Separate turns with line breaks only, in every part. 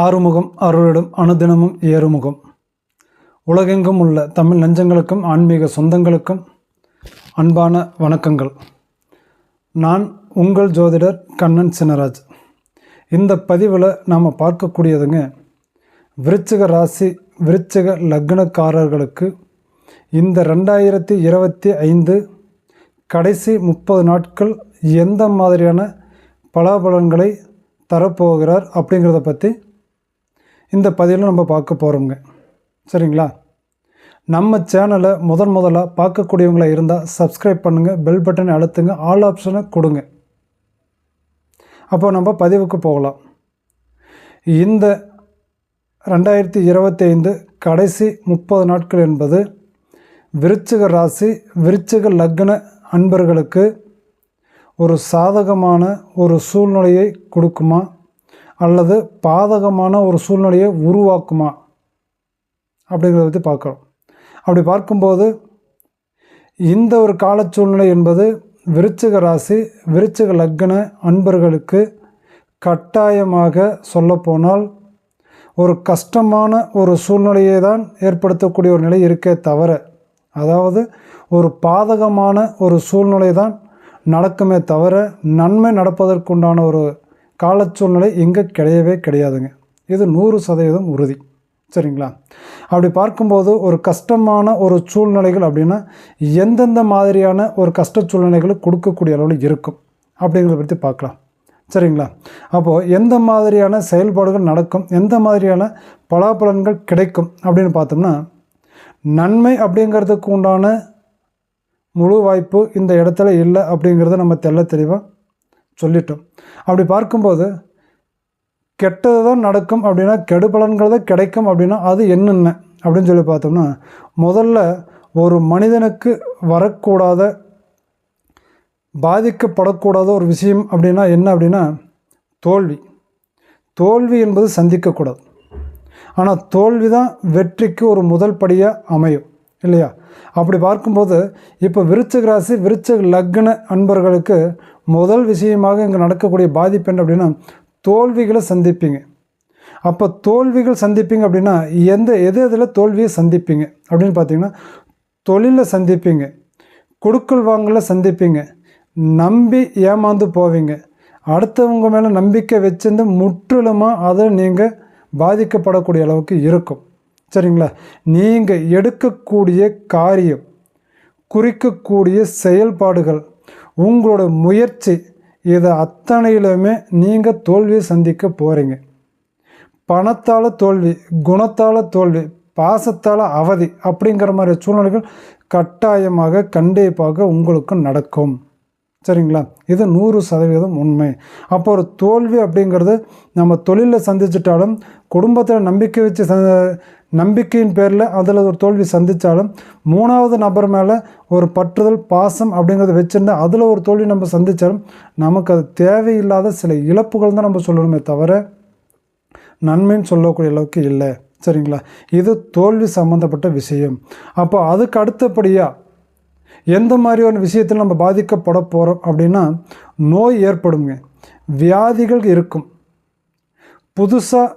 ஆறுமுகம் அருளிடும் அனுதினமும் ஏறுமுகம். உலகெங்கும் உள்ள தமிழ் நெஞ்சங்களுக்கும் ஆன்மீக சொந்தங்களுக்கும் அன்பான வணக்கங்கள். நான் உங்கள் ஜோதிடர் கண்ணன் சின்னராஜ். இந்த பதிவில் நாம் பார்க்கக்கூடியதுங்க விருச்சிக ராசி விருச்சிக லக்னக்காரர்களுக்கு இந்த ரெண்டாயிரத்தி இருபத்தி ஐந்து கடைசி முப்பது நாட்கள் எந்த மாதிரியான பலாபலன்களை தரப்போகிறார் அப்படிங்கிறத பற்றி இந்த பதிவில் நம்ம பார்க்க போகிறோங்க சரிங்களா? நம்ம சேனலை முதன் முதலாக பார்க்கக்கூடியவங்களா இருந்தால் சப்ஸ்கிரைப் பண்ணுங்கள் பெல் பட்டனை அழுத்துங்க ஆல் ஆப்ஷனை கொடுங்க. அப்போ நம்ம பதிவுக்கு போகலாம். இந்த ரெண்டாயிரத்தி இருபத்தி ஐந்து கடைசி முப்பது நாட்கள் என்பது விருச்சிக ராசி விருச்சிக லக்ன அன்பர்களுக்கு ஒரு சாதகமான ஒரு சூழ்நிலையை கொடுக்குமா? அல்லது பாதகமான ஒரு சூழ்நிலையை உருவாக்குமா? அப்படிங்கிறத பற்றி பார்க்குறோம் அப்படி பார்க்கும்போது இந்த ஒரு கால சூழ்நிலை என்பது விருச்சிக ராசி விருச்சிக லக்ன அன்பர்களுக்கு கட்டாயமாக சொல்லப்போனால் ஒரு கஷ்டமான ஒரு சூழ்நிலையை தான் ஏற்படுத்தக்கூடிய ஒரு நிலை இருக்கே தவிர அதாவது ஒரு பாதகமான ஒரு சூழ்நிலை தான் நடக்குமே தவிர நன்மை நடப்பதற்குண்டான ஒரு கால சூழ்நிலை இங்கே கிடையவே கிடையாதுங்க. இது நூறு சதவீதம் உறுதி. சரிங்களா? அப்படி பார்க்கும்போது ஒரு கஷ்டமான ஒரு சூழ்நிலைகள் அப்படின்னா எந்தெந்த மாதிரியான ஒரு கஷ்ட சூழ்நிலைகளை கொடுக்கக்கூடிய அளவில் இருக்கும். அப்படிங்கிறத பற்றி பார்க்கலாம். சரிங்களா? அப்போது எந்த மாதிரியான செயல்பாடுகள் நடக்கும்? எந்த மாதிரியான பலாபலன்கள் கிடைக்கும்? அப்படின்னு பார்த்தோம்னா நன்மை அப்படிங்கிறதுக்கு உண்டான முழு வாய்ப்பு இந்த இடத்துல இல்லை அப்படிங்கிறத நம்ம தெல்ல தெளிவாக சொல்லிட்டோம். அப்படி பார்க்கும்போது கெட்டது தான் நடக்கும் அப்படின்னா கெடு பலன்கள் தான் கிடைக்கும் அப்படின்னா அது என்னென்ன? அப்படின்னு சொல்லி பார்த்தோம்னா முதல்ல ஒரு மனிதனுக்கு வரக்கூடாத பாதிக்கப்படக்கூடாத ஒரு விஷயம் அப்படின்னா என்ன அப்படின்னா தோல்வி. தோல்வி என்பது சந்திக்கக்கூடாது. ஆனால் தோல்வி தான் வெற்றிக்கு ஒரு முதல் படியாக அமையும் இல்லையா? அப்படி பார்க்கும்போது இப்போ விருச்சக ராசி விருச்சக லக்ன அன்பர்களுக்கு முதல் விஷயமாக இங்கே நடக்கக்கூடிய பாதிப்பு என்ன அப்படின்னா தோல்விகளை சந்திப்பீங்க. அப்போ தோல்விகள் சந்திப்பீங்க அப்படின்னா எந்த எது எதில் தோல்வியை சந்திப்பீங்க? அப்படின்னு பார்த்தீங்கன்னா தொழிலில் சந்திப்பீங்க. கொடுக்கல் வாங்கல சந்திப்பீங்க. நம்பி ஏமாந்து போவீங்க. அடுத்தவங்க மேலே நம்பிக்கை வச்சிருந்து முற்றிலுமாக அதை நீங்கள் பாதிக்கப்படக்கூடிய அளவுக்கு இருக்கும். சரிங்களா? நீங்கள் எடுக்கக்கூடிய காரியம் குறிக்கக்கூடிய செயல்பாடுகள் உங்களோட முயற்சி இதை அத்தனையிலுமே நீங்கள் தோல்வியை சந்திக்க போகிறீங்க பணத்தால் தோல்வி குணத்தால் தோல்வி பாசத்தால் அவதி அப்படிங்கிற மாதிரி சூழ்நிலைகள் கட்டாயமாக கண்டிப்பாக உங்களுக்கு நடக்கும். சரிங்களா? இது நூறு சதவீதம் உண்மை. அப்போ ஒரு தோல்வி அப்படிங்கிறது நம்ம தொழிலில் சந்திச்சிட்டாலும் குடும்பத்தில் நம்பிக்கை வச்சு ச நம்பிக்கையின் பேரில் அதில் ஒரு தோல்வி சந்தித்தாலும் மூணாவது நபர் மேலே ஒரு பற்றுதல் பாசம் அப்படிங்கிறத வச்சுருந்தா அதில் ஒரு தோல்வி நம்ம சந்தித்தாலும் நமக்கு அது தேவையில்லாத சில இழப்புகள் தான் நம்ம சொல்லணுமே தவிர நன்மைன்னு சொல்லக்கூடிய அளவுக்கு இல்லை. சரிங்களா? இது தோல்வி சம்மந்தப்பட்ட விஷயம். அப்போ அதுக்கு அடுத்தபடியாக எந்த மாதிரியான விஷயத்தில் நம்ம பாதிக்கப்பட போகிறோம் அப்படின்னா நோய் ஏற்படுங்க வியாதிகள் இருக்கும். புதுசாக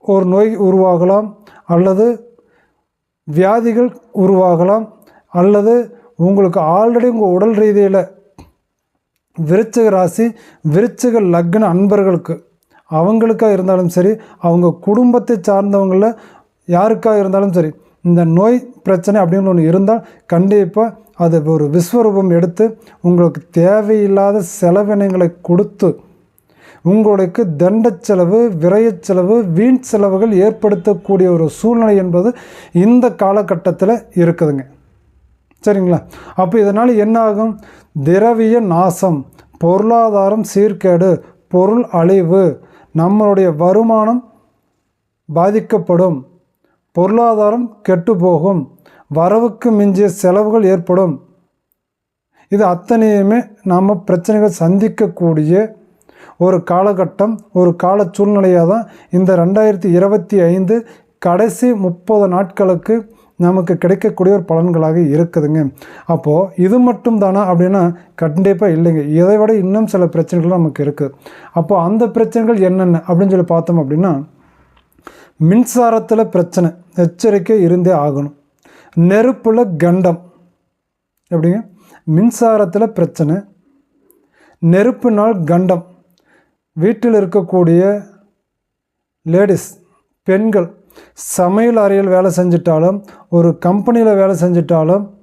ஒரு நோய் உருவாகலாம் அல்லது வியாதிகள் உருவாகலாம் அல்லது உங்களுக்கு ஆல்ரெடி உங்கள் உடல் ரீதியில் விருச்சிக ராசி விருச்சிக லக்ன அன்பர்களுக்கு அவங்களுக்காக இருந்தாலும் சரி அவங்க குடும்பத்தை சார்ந்தவங்களில் யாருக்காக இருந்தாலும் சரி இந்த நோய் பிரச்சனை அப்படின்னு ஒன்று இருந்தால் கண்டிப்பாக அது ஒரு விஸ்வரூபம் எடுத்து உங்களுக்கு தேவையில்லாத செலவினங்களை கொடுத்து உங்களுக்கு தண்ட செலவு விரயச் செலவு வீண் செலவுகள் ஏற்படுத்தக்கூடிய ஒரு சூழ்நிலை என்பது இந்த காலகட்டத்தில் இருக்குதுங்க. சரிங்களா? அப்போ இதனால் என்ன ஆகும் திரவிய நாசம் பொருளாதாரம் சீர்கேடு பொருள் அழிவு நம்மளுடைய வருமானம் பாதிக்கப்படும். பொருளாதாரம் கெட்டு போகும் வரவுக்கு மிஞ்சிய செலவுகள் ஏற்படும். இது அத்தனையுமே நாம் பிரச்சனைகள் சந்திக்கக்கூடிய ஒரு காலகட்டம் ஒரு கால சூழ்நிலையாக தான் இந்த ரெண்டாயிரத்தி இருபத்தி ஐந்து கடைசி முப்பது நாட்களுக்கு நமக்கு கிடைக்கக்கூடிய ஒரு பலன்களாக இருக்குதுங்க. அப்போது இது மட்டும் தானா அப்படின்னா கண்டிப்பாக இல்லைங்க. இதை விட இன்னும் சில பிரச்சனைகள் நமக்கு இருக்குது அப்போது அந்த பிரச்சனைகள் என்னென்ன அப்படின்னு சொல்லி பார்த்தோம் அப்படின்னா மின்சாரத்தில் பிரச்சனை. எச்சரிக்கை இருந்தே ஆகணும். நெருப்பில் கண்டம். எப்படிங்க? மின்சாரத்தில் பிரச்சனை. நெருப்பினால் கண்டம். வீட்டில் இருக்கக்கூடிய லேடிஸ் பெண்கள் சமையல் அறையில் வேலை செஞ்சிட்டாலும் ஒரு கம்பெனியில் வேலை செஞ்சிட்டாலும்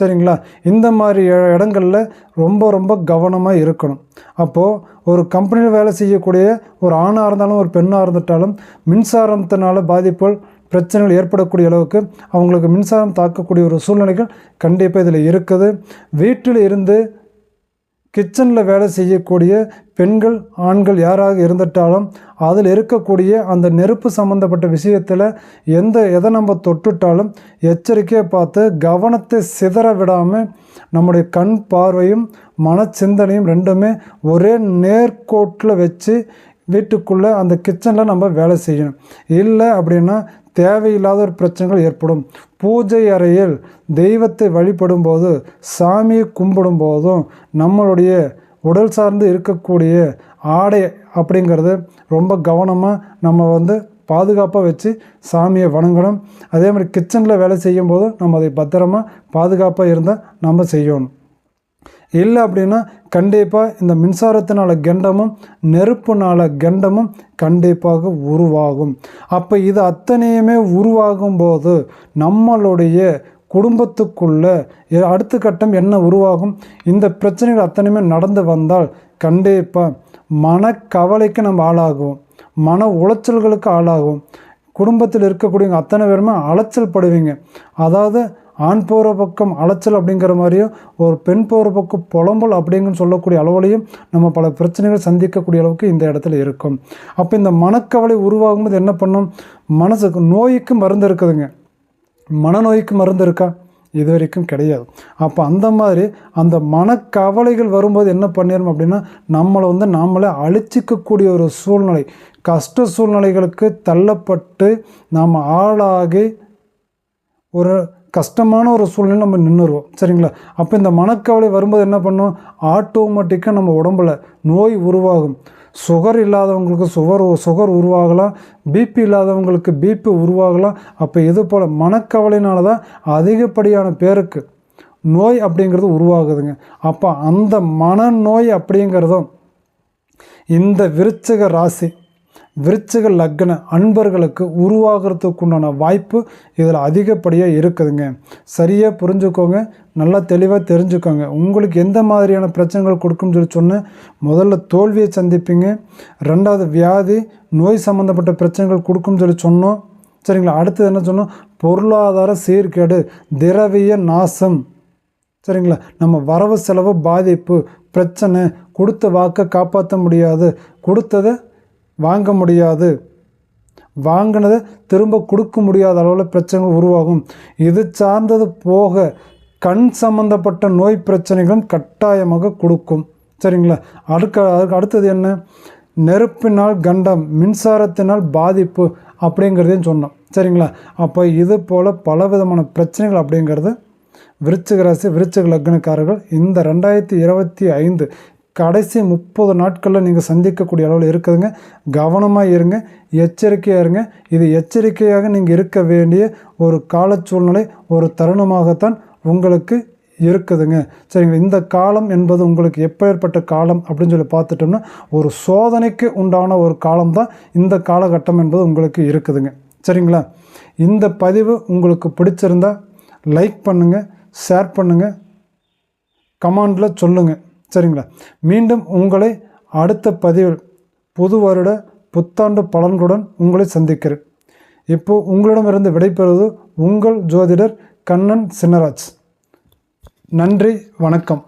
சரிங்களா? இந்த மாதிரி இடங்களில் ரொம்ப ரொம்ப கவனமாக இருக்கணும். அப்போது ஒரு கம்பெனியில் வேலை செய்யக்கூடிய ஒரு ஆணாக இருந்தாலும் ஒரு பெண்ணாக இருந்துட்டாலும் மின்சாரத்தினால பாதிப்புகள் பிரச்சனைகள் ஏற்படக்கூடிய அளவுக்கு அவங்களுக்கு மின்சாரம் தாக்கக்கூடிய ஒரு சூழ்நிலைகள் கண்டிப்பாக இதில் இருக்குது. வீட்டில் இருந்து கிச்சனில் வேலை செய்யக்கூடிய பெண்கள் ஆண்கள் யாராக இருந்துட்டாலும் அதில் இருக்கக்கூடிய அந்த நெருப்பு சம்மந்தப்பட்ட விஷயத்தில் எந்த எதை நம்ம தொட்டுட்டாலும் எச்சரிக்கையை பார்த்து கவனத்தை சிதற விடாமல் நம்முடைய கண் பார்வையும் மனச்சிந்தனையும் ரெண்டுமே ஒரே நேர்கோட்டில் வச்சு வீட்டுக்குள்ளே அந்த கிச்சனில் நம்ம வேலை செய்யணும். இல்லை அப்படின்னா தேவையில்லாத ஒரு பிரச்சனைகள் ஏற்படும். பூஜை அறையில் தெய்வத்தை வழிபடும் போது சாமியை கும்பிடும் போதும் நம்மளுடைய உடல் சார்ந்து இருக்கக்கூடிய ஆடை அப்படிங்கிறது ரொம்ப கவனமாக நம்ம வந்து பாதுகாப்பாக வச்சு சாமியை வணங்கணும். அதே மாதிரி கிச்சனில் வேலை செய்யும் போது நம்ம அதை பத்திரமா பாதுகாப்பாக இருந்தால் நம்ம செய்யணும். இல்லை அப்படின்னா கண்டிப்பாக இந்த மின்சாரத்தினால கெண்டமும் நெருப்புனால கெண்டமும் கண்டிப்பாக உருவாகும். அப்போ இது அத்தனையுமே உருவாகும் போது நம்மளுடைய குடும்பத்துக்குள்ள அடுத்த கட்டம் என்ன உருவாகும்? இந்த பிரச்சனைகள் அத்தனையுமே நடந்து வந்தால் கண்டிப்பாக மனக்கவலைக்கு நம்ம ஆளாகும் மன உளைச்சல்களுக்கு ஆளாகும் குடும்பத்தில் இருக்கக்கூடிய அத்தனை பேருமே அலைச்சல் படுவீங்க. அதாவது ஆண் போகிற பக்கம் அலைச்சல் அப்படிங்கிற மாதிரியும் ஒரு பெண் போகிற பக்கம் புலம்பல் அப்படிங்கன்னு சொல்லக்கூடிய அளவுலையும் நம்ம பல பிரச்சனைகள் சந்திக்கக்கூடிய அளவுக்கு இந்த இடத்துல இருக்கும். அப்போ இந்த மனக்கவலை உருவாகும்போது என்ன பண்ணும்? மனசுக்கு நோய்க்கு மருந்து இருக்குதுங்க. மனநோய்க்கு மருந்து இருக்கா? இது வரைக்கும் கிடையாது. அப்போ அந்த மாதிரி அந்த மனக்கவலைகள் வரும்போது என்ன பண்ணிடும் அப்படின்னா நம்மளை வந்து நாமளே அழிச்சிக்கக்கூடிய ஒரு சூழ்நிலை கஷ்ட சூழ்நிலைகளுக்கு தள்ளப்பட்டு நாம் ஆளாகி ஒரு கஷ்டமான ஒரு சூழ்நிலை நம்ம நின்றுருவோம் சரிங்களா? அப்போ இந்த மனக்கவலை வரும்போது என்ன பண்ணும்? ஆட்டோமேட்டிக்காக நம்ம உடம்பில் நோய் உருவாகும். சுகர் இல்லாதவங்களுக்கு சுகர் சுகர் உருவாகலாம். பிபி இல்லாதவங்களுக்கு பிபி உருவாகலாம். அப்போ இது போல் மனக்கவலையினால தான் அதிகப்படியான பேருக்கு நோய் அப்படிங்கிறது உருவாகுதுங்க. அப்போ அந்த மனநோய் அப்படிங்கிறதும் இந்த விருச்சிக ராசி விருச்சிக லக்ன அன்பர்களுக்கு உருவாகிறதுக்குண்டான வாய்ப்பு இதில் அதிகப்படியாக இருக்குதுங்க. சரியாக புரிஞ்சுக்கோங்க. நல்லா தெளிவாக தெரிஞ்சுக்கோங்க. உங்களுக்கு எந்த மாதிரியான பிரச்சனைகள் கொடுக்கும்னு சொல்லி சொன்னேன் முதல்ல தோல்வியை சந்திப்பீங்க. ரெண்டாவது வியாதி நோய் சம்மந்தப்பட்ட பிரச்சனைகள் கொடுக்கும்னு சொல்லி சொன்னோம். சரிங்களா? அடுத்தது என்ன சொன்னோம்? பொருளாதார சீர்கேடு திரவிய நாசம். சரிங்களா? நம்ம வரவு செலவு பாதிப்பு பிரச்சனை கொடுத்த வாக்கை காப்பாற்ற முடியாது. கொடுத்ததை வாங்க முடியாது. வாங்கினதை திரும்ப கொடுக்க முடியாத அளவில் பிரச்சனைகள் உருவாகும். இது சார்ந்தது போக கண் சம்பந்தப்பட்ட நோய் பிரச்சனைகளும் கட்டாயமாக கொடுக்கும். சரிங்களா? அடுக்க அதுக்கு அடுத்தது என்ன? நெருப்பினால் கண்டம் மின்சாரத்தினால் பாதிப்பு அப்படிங்கிறதையும் சொன்னோம். சரிங்களா? அப்போ இது போல் பல விதமான பிரச்சனைகள் அப்படிங்கிறது விருச்சிக ராசி விருச்சிக லக்னக்காரர்கள் இந்த ரெண்டாயிரத்தி இருபத்தி ஐந்து கடைசி முப்பது நாட்களில் நீங்கள் சந்திக்கக்கூடிய அளவில் இருக்குதுங்க. கவனமாக இருங்க எச்சரிக்கையாக இருங்க. இது எச்சரிக்கையாக நீங்கள் இருக்க வேண்டிய ஒரு கால சூழ்நிலை ஒரு தருணமாகத்தான் உங்களுக்கு இருக்குதுங்க. சரிங்களா? இந்த காலம் என்பது உங்களுக்கு எப்பேற்பட்ட காலம் அப்படின்னு சொல்லி பார்த்துட்டோம்னா ஒரு சோதனைக்கு உண்டான ஒரு காலம் தான் இந்த காலகட்டம் என்பது உங்களுக்கு இருக்குதுங்க. சரிங்களா? இந்த பதிவு உங்களுக்கு பிடிச்சிருந்தா லைக் பண்ணுங்கள் ஷேர் பண்ணுங்கள் கமெண்டில் சொல்லுங்கள் சரிங்களா? மீண்டும் உங்களை அடுத்த பதிவில் புது வருட புத்தாண்டு பலன்களுடன் உங்களை சந்திக்கிறேன். இப்போ உங்களிடமிருந்து விடைபெறுவது உங்கள் ஜோதிடர் கண்ணன் சின்னராஜ். நன்றி வணக்கம்.